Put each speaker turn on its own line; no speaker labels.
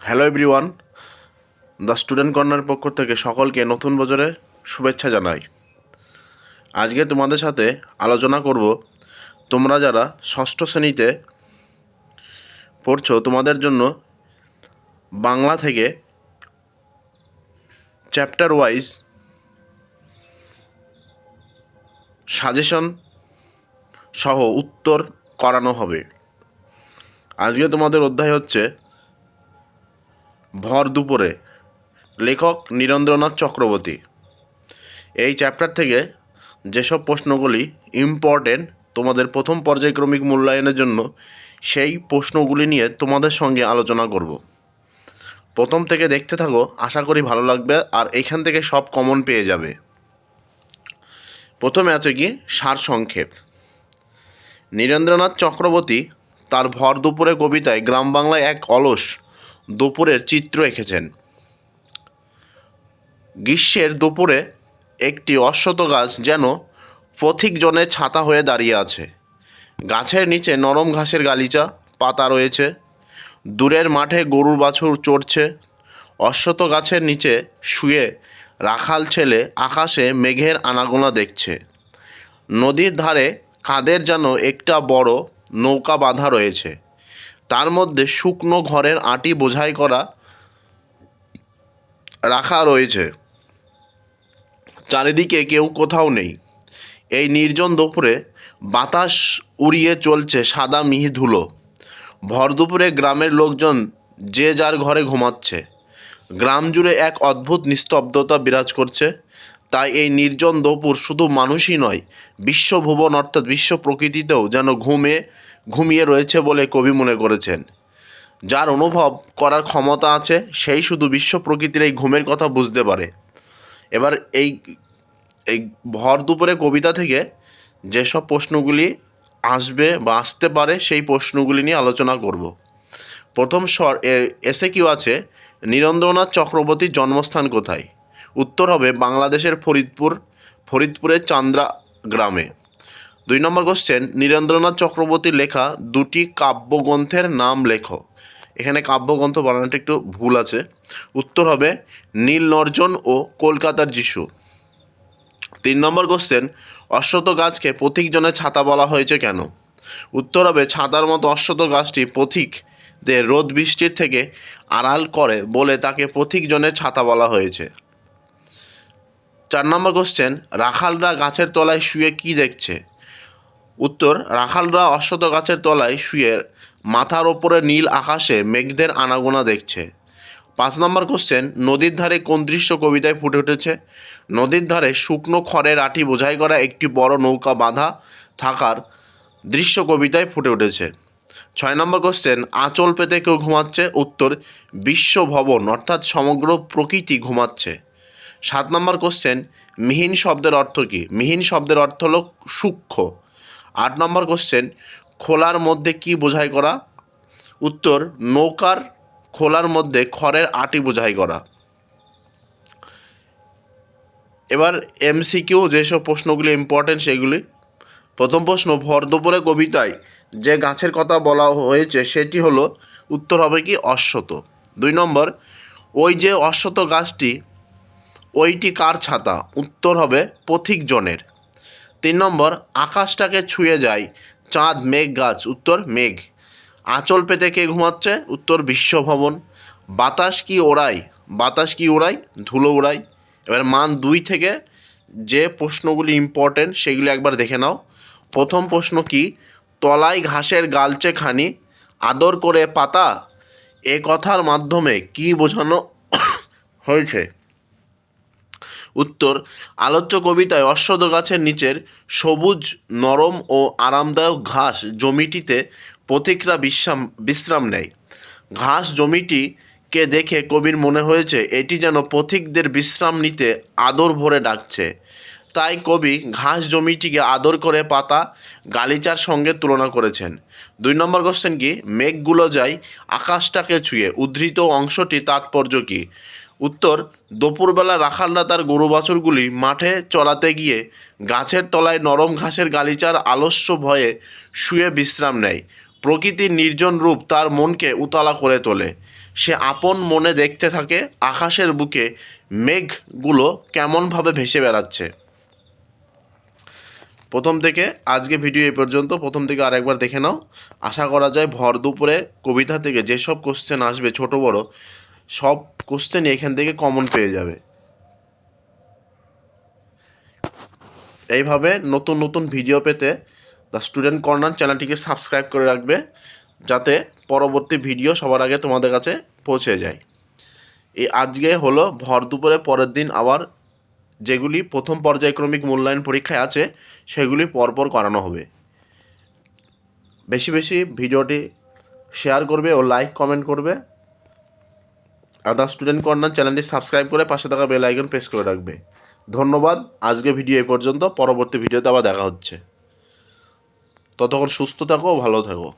Hello everyone the student corner পক্ষ থেকে সকলকে নতুন বছরে শুভেচ্ছা জানাই। আজকে তোমাদের সাথে আলোচনা করব, তোমরা যারা ষষ্ঠ শ্রেণীতে পড়ছো, তোমাদের জন্য বাংলা থেকে চ্যাপ্টার ওয়াইজ সাজেশন সহ উত্তর করানো হবে। আজকে তোমাদের অধ্যায় হচ্ছে ভর দুপুরে লেখক নীরেন্দ্রনাথ চক্রবর্তী। এই চ্যাপ্টার থেকে যেসব প্রশ্নগুলি ইম্পর্টেন্ট তোমাদের প্রথম পর্যায়ক্রমিক মূল্যায়নের জন্য, সেই প্রশ্নগুলি নিয়ে তোমাদের সঙ্গে আলোচনা করব। প্রথম থেকে দেখতে থাকো, আশা করি ভালো লাগবে আর এখান থেকে সব কমন পেয়ে যাবে। প্রথমে আছে কি, সার সংক্ষেপ। নীরেন্দ্রনাথ চক্রবর্তী তার ভর দুপুরে কবিতায় গ্রাম বাংলায় এক অলস দুপুরের চিত্র এঁকেছেন। গ্রীষ্মের দুপুরে একটি অশ্বত গাছ যেন পথিক জনে ছাতা হয়ে দাঁড়িয়ে আছে। গাছের নিচে নরম ঘাসের গালিচা, পাতা রয়েছে। দূরের মাঠে গরুর বাছুর চড়ছে। অশ্বত গাছের নিচে শুয়ে রাখাল ছেলে আকাশে মেঘের আনাগোনা দেখছে। নদীর ধারে কাদের যেন একটা বড় নৌকা বাঁধা রয়েছে। তার মধ্যে শুকনো ঘরের আটি বোঝাই করা রাখা রয়েছে। চারিদিকে কেউ কোথাও নেই। এই নির্জন দুপুরে বাতাস উড়িয়ে চলছে সাদা মিহি ধুলো। ভর দুপুরে গ্রামের লোকজন যে যার ঘরে ঘুমাচ্ছে। গ্রাম জুড়ে এক অদ্ভুত নিস্তব্ধতা বিরাজ করছে। তাই এই নির্জন দুপুর শুধু মানুষই নয়, বিশ্বভুবন অর্থাৎ বিশ্ব প্রকৃতিতেও যেন ঘুমে, ঘুমিয়ে রয়েছে বলে কবি মনে করেছেন। যার অনুভব করার ক্ষমতা আছে, সেই শুধু বিশ্ব প্রকৃতির এই ঘুমের কথা বুঝতে পারে। এবার এই এই ভর দুপুরে কবিতা থেকে যেসব প্রশ্নগুলি আসবে বা আসতে পারে, সেই প্রশ্নগুলি নিয়ে আলোচনা করব। প্রথম স্বর এসে কিউ আছে? নীরেন্দ্রনাথ চক্রবর্তীর জন্মস্থান কোথায়? উত্তর হবে বাংলাদেশের ফরিদপুর, ফরিদপুরের চান্দ্রা গ্রামে। দুই নম্বর কোশ্চেন নীরেন্দ্রনাথ চক্রবর্তীর লেখা দুটি কাব্যগ্রন্থের নাম লেখো। এখানে কাব্যগ্রন্থ বানানোটা একটু ভুল আছে। উত্তর হবে নীল নর্জন ও কলকাতার যিশু। তিন নম্বর কোশ্চেন অশ্বত গাছকে পথিকজনের ছাতা বলা হয়েছে কেন? উত্তর হবে ছাতার মতো অশ্বত গাছটি পথিকদের রোদ বৃষ্টির থেকে আড়াল করে বলে তাকে পথিকজনের ছাতা বলা হয়েছে। চার নম্বর কোশ্চেন রাখালরা গাছের তলায় শুয়ে কি দেখছে? উত্তর, রাখালরা অশ্বত গাছের তলায় শুয়ে মাথার ওপরে নীল আকাশে মেঘদের আনাগোনা দেখছে। পাঁচ নম্বর কোশ্চেন নদীর ধারে কোন দৃশ্য কবিতায় ফুটে উঠেছে? নদীর ধারে শুকনো খড়ের আটি বোঝাই করা একটি বড় নৌকা বাঁধা থাকার দৃশ্য কবিতায় ফুটে উঠেছে। ছয় নম্বর কোশ্চেন আঁচল পেতে কেউ ঘুমাচ্ছে? উত্তর, বিশ্ব ভবন, অর্থাৎ সমগ্র প্রকৃতি ঘুমাচ্ছে। সাত নম্বর কোশ্চেন মিহিন শব্দের অর্থ কী? মিহিন শব্দের অর্থ হলো সূক্ষ্ম। আট নম্বর কোশ্চেন খোলার মধ্যে কি বোঝাই করা? উত্তর, নৌকার খোলার মধ্যে খড়ের আটি বোঝাই করা। এবার এমসিকিউ যেসব প্রশ্নগুলি ইম্পর্টেন্ট সেগুলি। প্রথম প্রশ্ন, ভর দুপুরে কবিতায় যে গাছের কথা বলা হয়েছে সেটি হলো, উত্তর হবে কি, অশ্বত। দুই নম্বর, ওই যে অশ্বত গাছটি ওইটি কার ছাতা? উত্তর হবে পথিক জনের তিন নম্বর, আকাশটাকে ছুঁয়ে যায়। চাঁদ, মেঘ, গাছ। উত্তর, মেঘ। আঁচল পেতে কে ঘুমাচ্ছে? উত্তর, বিশ্বভবন। বাতাস কি ওড়ায় বাতাস কি ওড়ায় ধুলো ওড়ায় এবার মান দুই থেকে যে প্রশ্নগুলি ইম্পর্টেন্ট সেগুলি একবার দেখে নাও। প্রথম প্রশ্ন কি? তলায় ঘাসের গালচে খানি, আদর করে পাতা? এ কথার মাধ্যমে কি বোঝানো হয়েছে? উত্তর, আলোচ্য কবিতায় অশ্বত গাছের নিচের সবুজ, নরম ও আরামদায়ক ঘাস জমিটিতে পথিকরা বিশ্রাম বিশ্রাম নেয়। ঘাস জমিটিকে দেখে কবির মনে হয়েছে, এটি যেন পথিকদের বিশ্রাম নিতে আদর ভরে ডাকছে। তাই কবি ঘাস জমিটিকে আদর করে পাতা গালিচার সঙ্গে তুলনা করেছেন। দুই নম্বর কোশ্চেন কি? মেঘগুলো যায় আকাশটাকে ছুঁয়ে। উদ্ধৃত অংশটি তাৎপর্য কী? উত্তর, দুপুরবেলা রাখালরা তার গরু বাছুরগুলি মাঠে চড়াতে গিয়ে গাছের তলায় নরম ঘাসের গালিচার আলস্য ভয়ে শুয়ে বিশ্রাম নেয়। প্রকৃতির নির্জন রূপ তার মনকে উতলা করে তোলে। সে আপন মনে দেখতে থাকে আকাশের বুকে মেঘগুলো কেমনভাবে ভেসে বেড়াচ্ছে। প্রথম থেকে আজকে ভিডিও এই পর্যন্ত প্রথম থেকে আরেকবার দেখে নাও। আশা করা যায় ভর দুপুরে কবিতা থেকে যেসব কোশ্চেন আসবে ছোট বড় সব কোশ্চেনই এখান থেকে কমন পেয়ে যাবে। এইভাবে নতুন নতুন ভিডিও পেতে দ্য স্টুডেন্ট কর্নার চ্যানেলটিকে সাবস্ক্রাইব করে রাখবে, যাতে পরবর্তী ভিডিও সবার আগে তোমাদের কাছে পৌঁছে যায়। এই আজকে হলো ভর দুপুরে পরের দিন আবার যেগুলি প্রথম পর্যায়ক্রমিক মূল্যায়ন পরীক্ষায় আছে, সেগুলি পরপর করানো হবে। বেশি বেশি ভিডিওটি শেয়ার করবে ও লাইক কমেন্ট করবে। আর দ্য স্টুডেন্ট কর্নার চ্যানেলটি সাবস্ক্রাইব করে পাশে থাকা বেল আইকন প্রেস করে রাখবে। ধন্যবাদ, আজকে ভিডিও এই পর্যন্ত, পরবর্তী ভিডিওতে আবার দেখা হচ্ছে। ততক্ষণ সুস্থ থাকো, ভালো থাকো।